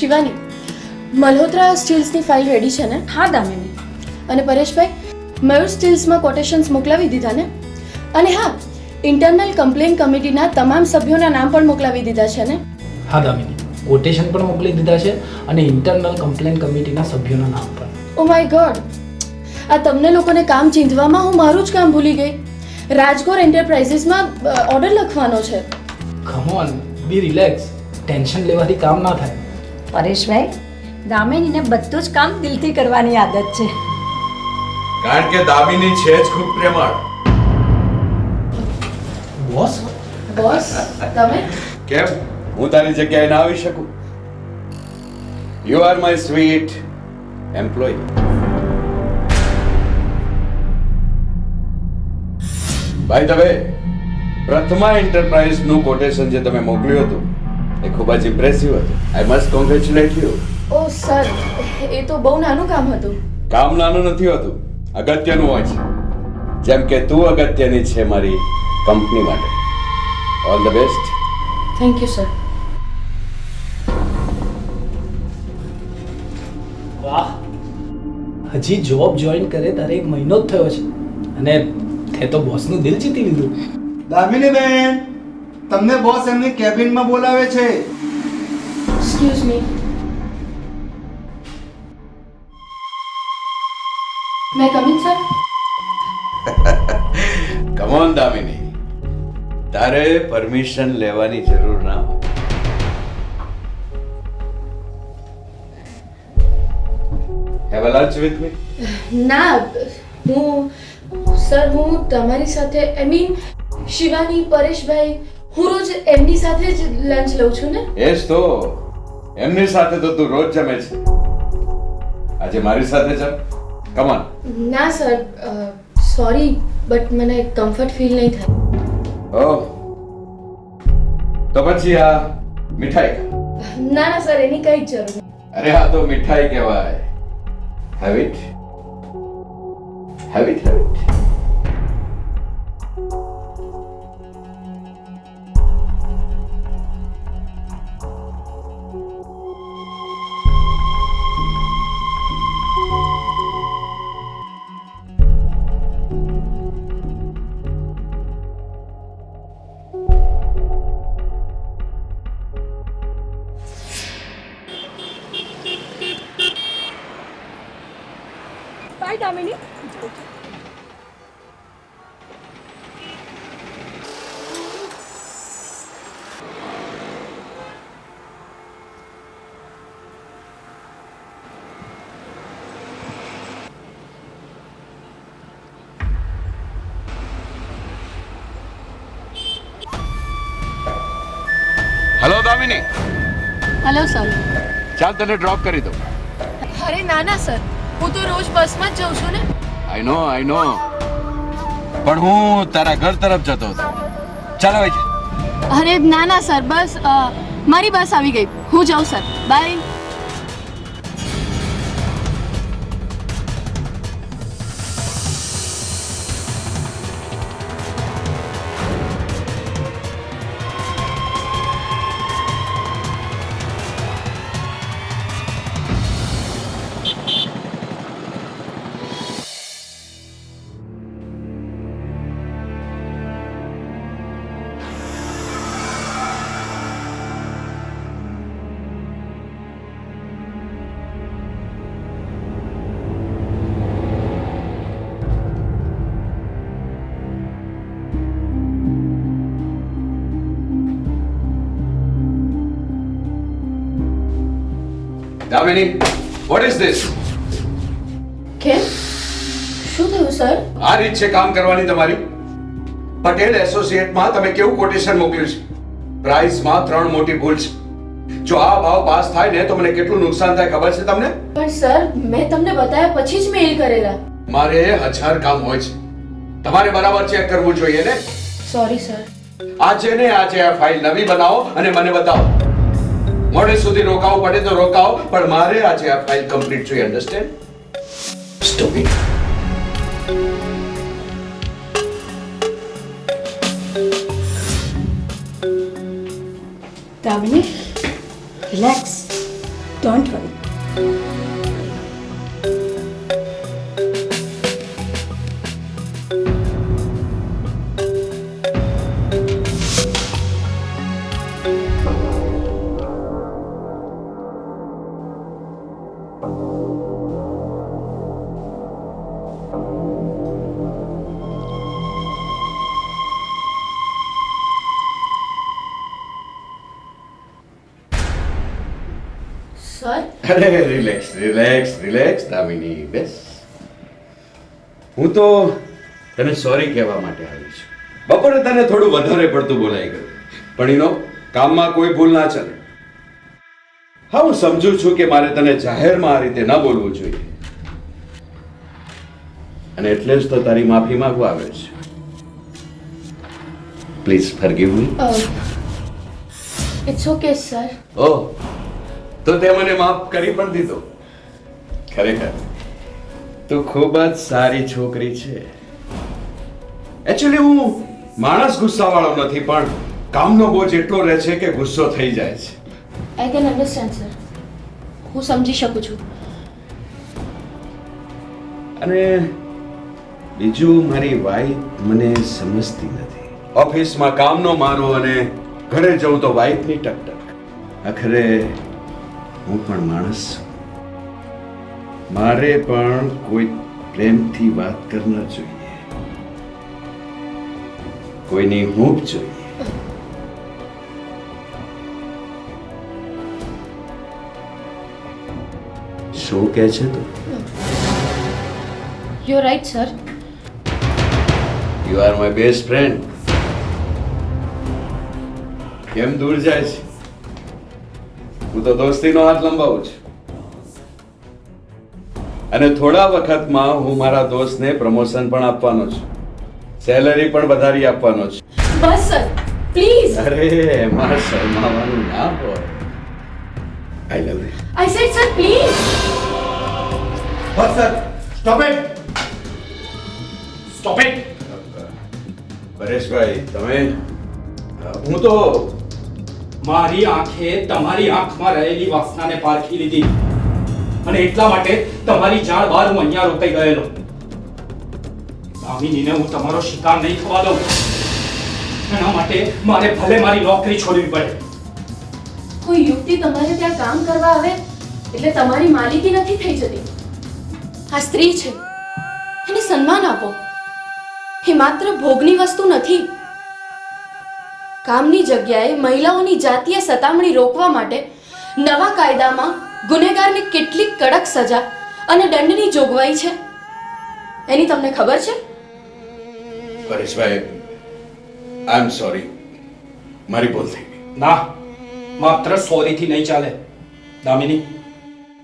શિવાની. મલ્હોત્રા સ્ટીલ્સની file ready છે ને? હા દામિની. અને પરેશભાઈ મયુર સ્ટીલ્સમાં કોટેશન્સ મોકલાવી દીધા ને? અને હા ઇન્ટરનલ કમ્પ્લેન કમિટીના તમામ સભ્યોના નામ પણ મોકલાવી દીધા છે ને? હા દામિની. કોટેશન પણ મોકલી દીધા છે અને ઇન્ટરનલ કમ્પ્લેન કમિટીના સભ્યોના નામ પણ. ઓ માય ગોડ આ તમને લોકોને કામ ચીંધવામાં હું મારું જ કામ ભૂલી ગઈ. રાજકોર એન્ટરપ્રાઇઝીસમાં ઓર્ડર લખવાનો છે. Come on be relax tension લેવાથી કામ ના થાય. પરેશભાઈ દામિનીને બધું જ કામ દિલથી કરવાની આદત છે. કારણ કે દામિની છે જ ખૂબ પ્રેમાળ. બોસ? બોસ તમે? કેમ? હું તારી જગ્યાએ ના આવી શકું? You are my sweet employee ભાઈ તમે પ્રથમા એન્ટરપ્રાઇઝનું કોટેશન જે તમે મોકલ્યું હતું એ ખૂબ જ ઇમ્પ્રેસિવ હતું. I must congratulate you oh sir એ તો બહુ નાનું કામ હતું. કામ નાનું નથી હોતું અગત્યનું હોય છે. જેમ કે તું અગત્યની છે મારી કંપની માટે. All the best thank you sir વાહ. હજી જોબ જોઈન કરે તારે એક મહિનો જ થયો છે. અને તે તો બોસનું દિલ જીતી લીધું. દામિની બેન તમને બોસ એમની કેબિનમાં બોલાવે છે. Excuse me may coming sir come on Damini તારે પરમિશન લેવાની જરૂર ના હોય. Have a lunch with me ના હું સર હું તમારી સાથે આઈ મીન શિવાની પરેશભાઈ હું રોજ એમની સાથે જ લંચ લઉં છું ને? એ જ તો. એમની સાથે તો તું રોજ જમે છે. આજે મારી સાથે જમ. કમોન ના સર સોરી બટ મને કમ્ફર્ટ ફીલ નહીં થાય. ઓહ. તો પછી આ મીઠાઈ ના ના સર એની કઈ જરૂર નહીં. અરે આ તો મીઠાઈ કહેવાય. Have it have it have it bye Damini hello Damini hello sir ચાલ તને ડ્રોપ કરી દઉં. અરે ના ના સર હું તો રોજ બસમાં જ જઉં છું ને. આઈ નો આઈ નો પણ હું તારા ઘર તરફ જતો હતો. ચાલો હવે અરે ના ના સર બસ મારી બસ આવી ગઈ. હું જાઉં sir. Bye Damini what is this કેમ? શું થયું સર આ રીત છે કામ કરવાની તમારી. પટેલ એસોસિએટમાં તમે કેવું કોટેશન મોકલ્યું છે? પ્રાઇસમાં ત્રણ મોટી ભૂલ છે. જો આ ભાવ પાસ થાય ને તો મને કેટલું નુકસાન થાય ખબર છે તમને? પણ સર મેં તમને બતાવ્યા પછી જ મેઇલ કરેલા. મારે હજાર કામ હોય છે. તમારે બરાબર ચેક કરવું જોઈએ ને? સોરી સર આજે ને આજે આ ફાઇલ નવી બનાવો અને મને બતાવો. મોડે સુધી રોકાવું પડે તો રોકાવો, પણ મારે આજે આ ફાઇલ કમ્પ્લીટ જોઈએ અન્ડરસ્ટેન્ડ સ્ટોપી દામિની રિલેક્સ ડોન્ટ વરી અરે રિલેક્સ રિલેક્સ રિલેક્સ દામિની બેસ. હું તો તને સોરી કહેવા માટે આવી છું. બપોરે તને થોડું વધારે પડતું બોલાઈ ગયું. પણ એનો કામમાં કોઈ ભૂલ ના ચાલે. હા હું સમજુ છું કે મારે તને જાહેરમાં આ રીતે ન બોલવું જોઈએ. અને એટલે જ તો તારી માફી માંગવા આવે છે. Please forgive me it's okay sir oh તો તે મને માફ કરી પણ દીધો. ખરેખર તું ખૂબ જ સારી છોકરી છે. એકચ્યુઅલી હું માણસ ગુસ્સાવાળો નથી પણ કામનો બોજ એટલો રહે છે કે ગુસ્સો થઈ જાય છે. આઈ કેન અન્ડરસ્ટેન્ડ સર હું સમજી શકું છું. અને બીજું મારી વાઈફ મને સમજતી નથી. ઓફિસમાં કામનો મારો અને ઘરે જવું તો વાઈફની ટકટક. આખરે હું પણ માણસ. છું મારે પણ કોઈ પ્રેમથી વાત કરનાર જોઈએ. કોઈની હૂંફ જોઈએ. શું કહે છે તું? You right sir you are my best friend કેમ દૂર જાય છે? હું તો દોસ્તીનો હાથ લંબાવું છું. અને થોડા વખતમાં હું મારા દોસ્તને પ્રમોશન પણ આપવાનો છું. સેલરી પણ વધારી આપવાનો છું. બસ સર પ્લીઝ. અરે એમાં શરમાવાનું ના હોય. I love you I said sir please bus sir stop it stop it પરેશભાઈ તમે હું તો મારી આંખે તમારી આંખમાં રહેલી વાસનાને પારખી લીધી. અને એટલા માટે તમારી જાણ બહાર હું અહીંયા રોકાઈ ગયેલો. દામિનીને હું તમારો શિકાર નહીં થવા દઉં. એના માટે મારે ભલે મારી નોકરી છોડવી પડે. કોઈ યુક્તિ તમારે ત્યાં કામ કરવા આવે, એટલે તમારી માલિકી નથી થઈ જતી. આ સ્ત્રી છે. એને સન્માન આપો. એ માત્ર ભોગની વસ્તુ નથી. કામની જગ્યાએ મહિલાઓની જાતીય સતામણી રોકવા માટે નવા કાયદામાં ગુનેગારને કેટલીક કડક સજા અને દંડની જોગવાઈ છે. એની તમને ખબર છે? પરેશભાઈ આઈ એમ સોરી મારી ભૂલ થઈ ગઈ. ના માત્ર સોરીથી નહીં ચાલે. દામિની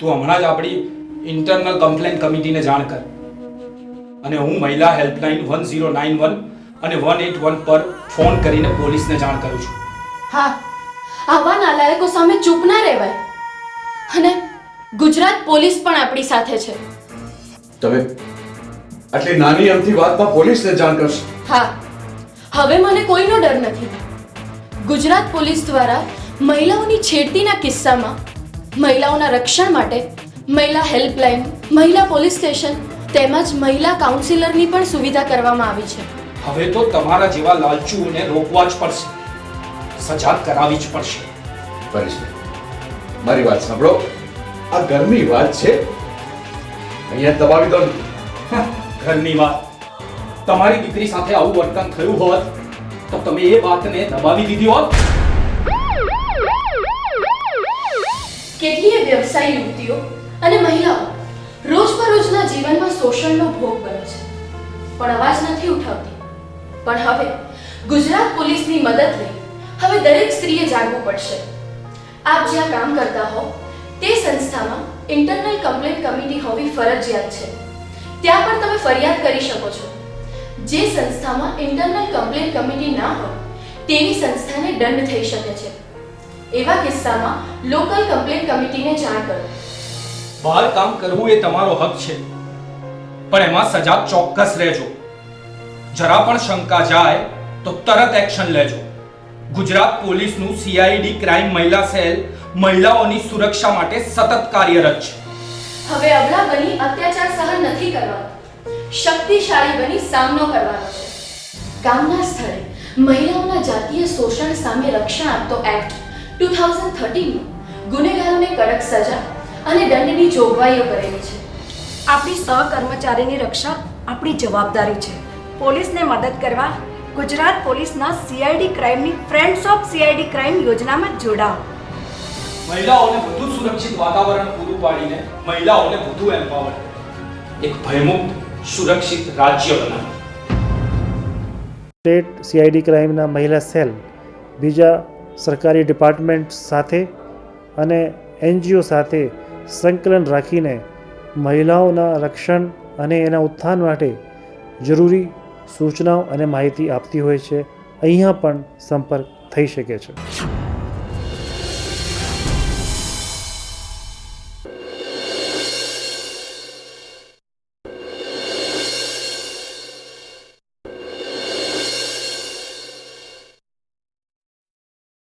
તું હમણાં જ આપણી ઇન્ટરનલ કમ્પ્લેન કમિટીને જાણ કર. અને હું મહિલા helpline one zero nine one અને વન એટ વન પર ફોન કરીને પોલીસને જાણ કરું છું. હા. આવા નાલાયકો સામે ચૂપ ના રહેવાય. અને ગુજરાત પોલીસ પણ આપણી સાથે છે. તમે આટલી નાની અમથી વાતમાં પોલીસને જાણ કરશો. હા. હવે મને કોઈનો ડર નથી. ગુજરાત પોલીસ દ્વારા મહિલાઓની છેડતીના કિસ્સામાં મહિલાઓના રક્ષણ માટે મહિલા હેલ્પલાઇન મહિલા પોલીસ સ્ટેશન તેમજ મહિલા કાઉન્સિલરની પણ સુવિધા કરવામાં આવી છે. હવે તો તમારા જેવા લાલચુઓને રોકવા જ પડશે. સજા કરાવી જ પડશે. પરેશભાઈ મારી વાત સાંભળો. આ ઘરની વાત છે. અહીંયા દબાવી દો હા, ઘરની વાત. તમારી દીકરી સાથે આવું વર્તન થયું હોત તો તમે એ વાતને દબાવી દીધી હોત. કેટલીય વ્યવસાયી યુવતીઓ અને મહિલાઓ રોજબરોજના જીવનમાં શોષણનો ભોગ બને છે. પણ અવાજ નથી ઉઠાવતી. પણ હવે ગુજરાત પોલીસની મદદ લઈ હવે દરેક સ્ત્રીએ જાગવું પડશે. આપ જ્યાં કામ કરતા હો, તે સંસ્થામાં ઇન્ટરનલ કમ્પ્લેન્ટ કમિટી હોવી ફરજિયાત છે. ત્યાં પણ તમે ફરિયાદ કરી શકો છો. જે સંસ્થામાં ઇન્ટરનલ કમ્પ્લેન્ટ કમિટી ના હોય તેવી સંસ્થાને દંડ થઈ શકે છે. એવા કિસ્સામાં લોકલ કમ્પ્લેન્ટ કમિટીને જાણ કરો. બહાર કામ કરવું એ તમારો હક છે. પણ એમાં સજા ચોક્કસ રહેજો. જરા પણ શંકા જાય તો તરત એક્શન લેજો. ગુજરાત પોલીસનું સીઆઈડી ક્રાઇમ મહિલા સેલ મહિલાઓની સુરક્ષા માટે સતત કાર્યરત છે. હવે અબલા બની અત્યાચાર સહન નથી કરવાનો. શક્તિશાળી બની સામનો કરવાનો છે. કામના સ્થળે મહિલાઓના જાતીય શોષણ સામે રક્ષણ આપતો એક્ટ ટુ થાઉઝન્ડ થર્ટીનમાં ગુનેગારોને કડક સજા અને દંડની જોગવાઈઓ કરેલી છે. આપણી સહકર્મચારીની રક્ષા આપણી જવાબદારી છે. પોલીસને મદદ કરવા ગુજરાત પોલીસના સીઆઈડી ક્રાઇમની ફ્રેન્ડ્સ ઓફ સીઆઈડી ક્રાઇમ યોજનામાં જોડાઓ મહિલાઓને વધુ સુરક્ષિત વાતાવરણ પૂરું પાડીને મહિલાઓને વધુ એમ્પાવર એક ભયમુક્ત સુરક્ષિત રાજ્ય બનાવે. સ્ટેટ સીઆઈડી ક્રાઇમના મહિલા સેલ બીજા સરકારી ડિપાર્ટમેન્ટ સાથે અને એનજીઓ સાથે સંકલન રાખીને મહિલાઓના રક્ષણ અને એના ઉત્થાન માટે જરૂરી સૂચનાઓ અને માહિતી આપતી હોય છે. અહીંયા પણ સંપર્ક થઈ શકે છે.